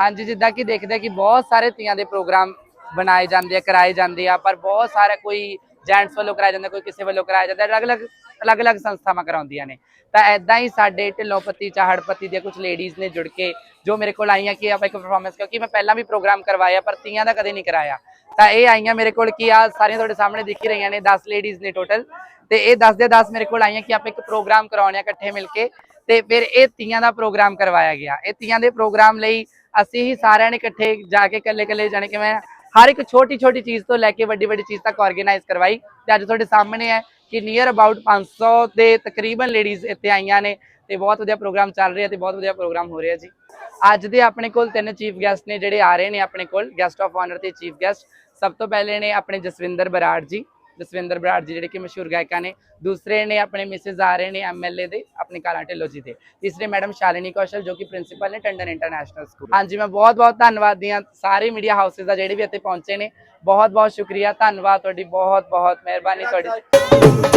ਹਾਂਜੀ, ਜਿੱਦਾਂ ਕਿ ਦੇਖਦੇ ਕਿ ਬਹੁਤ ਸਾਰੇ ਤੀਆਂ ਦੇ ਪ੍ਰੋਗਰਾਮ ਬਣਾਏ ਜਾਂਦੇ ਆ, ਕਰਾਏ ਜਾਂਦੇ ਆ, ਪਰ ਬਹੁਤ ਸਾਰਾ ਕੋਈ ਜੈਂਟਸ ਵੱਲੋਂ ਕਰਾਇਆ ਜਾਂਦਾ, ਕੋਈ ਕਿਸੇ ਵੱਲੋਂ ਕਰਾਇਆ ਜਾਂਦਾ, ਅਲੱਗ-ਅਲੱਗ ਅਲੱਗ-ਅਲੱਗ ਸੰਸਥਾਵਾਂ ਕਰਾਉਂਦੀਆਂ ਨੇ। ਤਾਂ ਐਦਾਂ ਹੀ ਸਾਡੇ ਢਿੱਲੋਂਪਤੀ, ਚਾਹੜਪਤੀ ਦੇ ਕੁਝ ਲੇਡੀਜ਼ ਨੇ ਜੁੜ ਕੇ ਜੋ ਮੇਰੇ ਕੋਲ ਆਈਆਂ ਕਿ ਆਪਾਂ ਇੱਕ ਪਰਫਾਰਮੈਂਸ ਕਿਉਂਕਿ ਮੈਂ ਪਹਿਲਾਂ ਵੀ ਪ੍ਰੋਗਰਾਮ ਕਰਵਾਇਆ, ਪਰ ਤੀਆਂ ਦਾ ਕਦੇ ਨਹੀਂ ਕਰਾਇਆ। ਤਾਂ ਇਹ ਆਈਆਂ ਮੇਰੇ ਕੋਲ ਕਿ ਆ ਸਾਰੀਆਂ ਤੁਹਾਡੇ ਸਾਹਮਣੇ ਦਿਖ ਹੀ ਰਹੀਆਂ ਨੇ 10 ਲੇਡੀਜ਼ ਨੇ ਟੋਟਲ ਤੇ ਇਹ 10 ਦੇ 10 ਮੇਰੇ ਕੋਲ ਆਈਆਂ ਕਿ ਆਪਾਂ ਇੱਕ ਪ੍ਰੋਗਰਾਮ ਕਰਾਉਣੇ ਆ ਇਕੱਠੇ ਮਿਲ ਕੇ। ਤੇ ਫਿਰ ਇਹ ਤੀਆਂ ਦਾ ਪ੍ਰੋਗਰਾਮ ਕਰਵਾਇਆ ਗਿਆ। ਇਹ ਤੀਆਂ ਦੇ ਪ੍ਰੋਗਰਾਮ ਲਈ ਅਸੀਂ ਹੀ ਸਾਰਿਆਂ ਨੇ ਇਕੱਠੇ ਜਾ ਕੇ ਇਕੱਲੇ-ਇਕੱਲੇ ਜਾਣੇ ਕਿ ਮੈਂ ਹਰ ਇੱਕ ਛੋਟੀ ਛੋਟੀ ਚੀਜ਼ ਤੋਂ ਲੈ ਕੇ ਵੱਡੀ ਵੱਡੀ ਚੀਜ਼ ਤੱਕ ਆਰਗੇਨਾਈਜ਼ ਕਰਵਾਈ ਤੇ ਅੱਜ ਤੁਹਾਡੇ ਸਾਹਮਣੇ ਹੈ ਕਿ ਨੀਅਰ ਅਬਾਊਟ 500 ਦੇ ਤਕਰੀਬਨ ਲੇਡੀਜ਼ ਇੱਥੇ ਆਈਆਂ ਨੇ ਤੇ ਬਹੁਤ ਵਧੀਆ ਪ੍ਰੋਗਰਾਮ ਚੱਲ ਰਿਹਾ ਤੇ ਬਹੁਤ ਵਧੀਆ ਪ੍ਰੋਗਰਾਮ ਹੋ ਰਿਹਾ ਜੀ। ਅੱਜ ਦੇ ਆਪਣੇ ਕੋਲ ਤਿੰਨ ਚੀਫ ਗੈਸਟ ਨੇ ਜਿਹੜੇ ਆ ਰਹੇ ਨੇ ਆਪਣੇ ਕੋਲ ਗੈਸਟ ਆਫ ਆਨਰ ਤੇ ਚੀਫ ਗੈਸਟ ਸਭ ਤੋਂ ਪਹਿਲੇ ਨੇ ਆਪਣੇ ਜਸਵਿੰਦਰ ਬਰਾੜ ਜੀ। ਜਸਵਿੰਦਰ ਬਰਾੜ ਜੀ, ਜਿਹੜੇ ਕਿ ਮਸ਼ਹੂਰ ਗਾਇਕਾਂ ਨੇ। ਦੂਸਰੇ ਨੇ ਆਪਣੇ ਮਿਸਿਸ ਆ ਰਹੇ ਨੇ ਐਮਐਲਏ ਦੇ, ਆਪਣੇ ਕਾਲਾ ਢਿੱਲੋਂ ਜੀ ਦੇ। ਤੀਸਰੇ ਮੈਡਮ ਸ਼ਾਲਿਨੀ ਕੌਸ਼ਲ, ਜੋ ਕਿ ਪ੍ਰਿੰਸੀਪਲ ਨੇ ਟੰਡਨ ਇੰਟਰਨੈਸ਼ਨਲ ਸਕੂਲ। ਹਾਂਜੀ, ਮੈਂ ਬਹੁਤ ਬਹੁਤ ਧੰਨਵਾਦੀ ਹਾਂ ਸਾਰੇ ਮੀਡੀਆ ਹਾਊਸਸ ਦਾ ਜਿਹੜੇ ਵੀ ਇੱਥੇ ਪਹੁੰਚੇ ਨੇ। ਬਹੁਤ ਬਹੁਤ ਸ਼ੁਕਰੀਆ। ਧੰਨਵਾਦ ਤੁਹਾਡੀ। ਬਹੁਤ ਬਹੁਤ ਮਿਹਰਬਾਨੀ ਤੁਹਾਡੀ।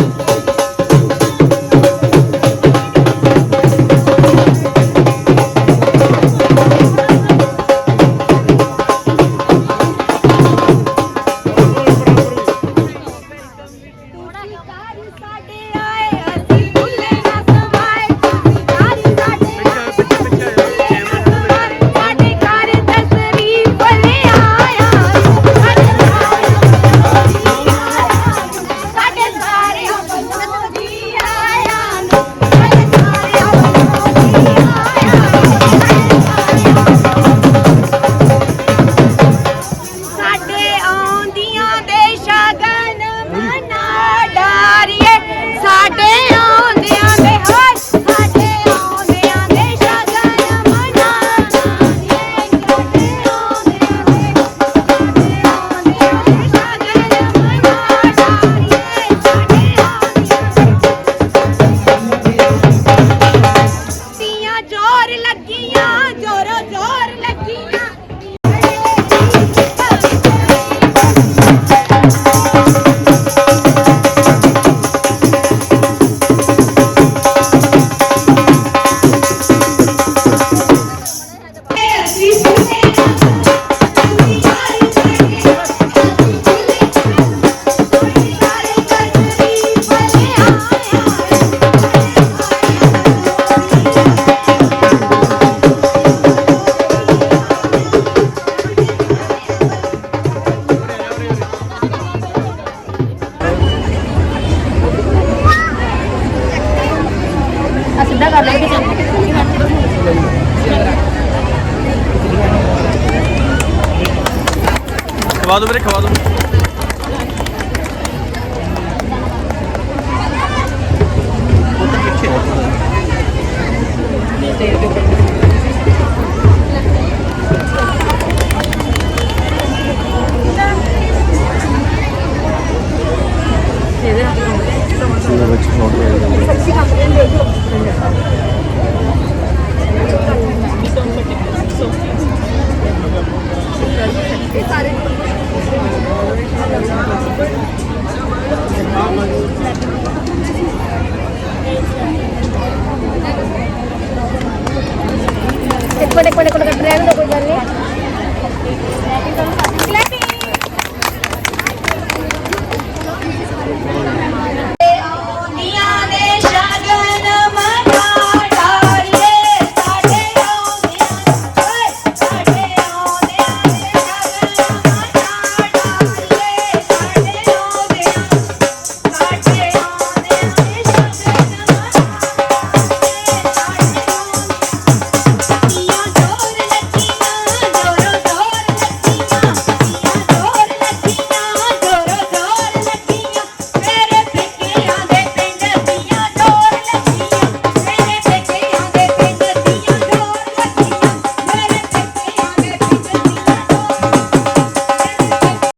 ਖਵਾ ਦੋ ਵੀਰੇ ਖਵਾ ਦੋ ਇੱਕ ਮਿੰਟ ਇੱਕ